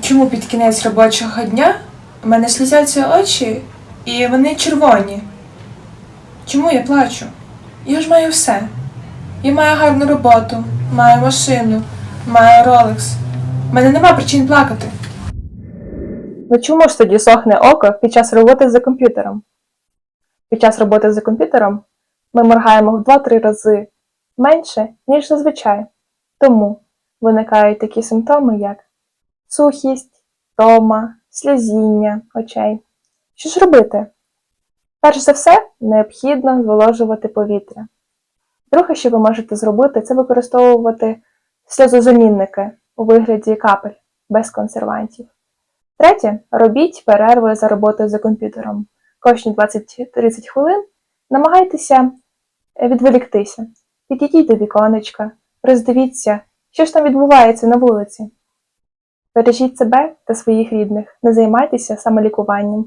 Чому під кінець робочого дня в мене слізяться очі і вони червоні? Чому я плачу? Я ж маю все. Я маю гарну роботу, маю машину, маю Ролекс. У мене нема причин плакати. Ну чому ж тоді сохне око під час роботи за комп'ютером? Під час роботи за комп'ютером ми моргаємо в 2-3 рази менше, ніж зазвичай. Тому виникають такі симптоми, як сухість, тома, сльозіння очей. Що ж робити? Перш за все, необхідно зволожувати повітря. Друге, що ви можете зробити, це використовувати сльозозамінники у вигляді капель без консервантів. Третє, робіть перерви за роботою за комп'ютером. Кожні 20-30 хвилин намагайтеся відволіктися. Підійдіть до віконечка, роздивіться, що ж там відбувається на вулиці. Бережіть себе та своїх рідних, не займайтеся самолікуванням.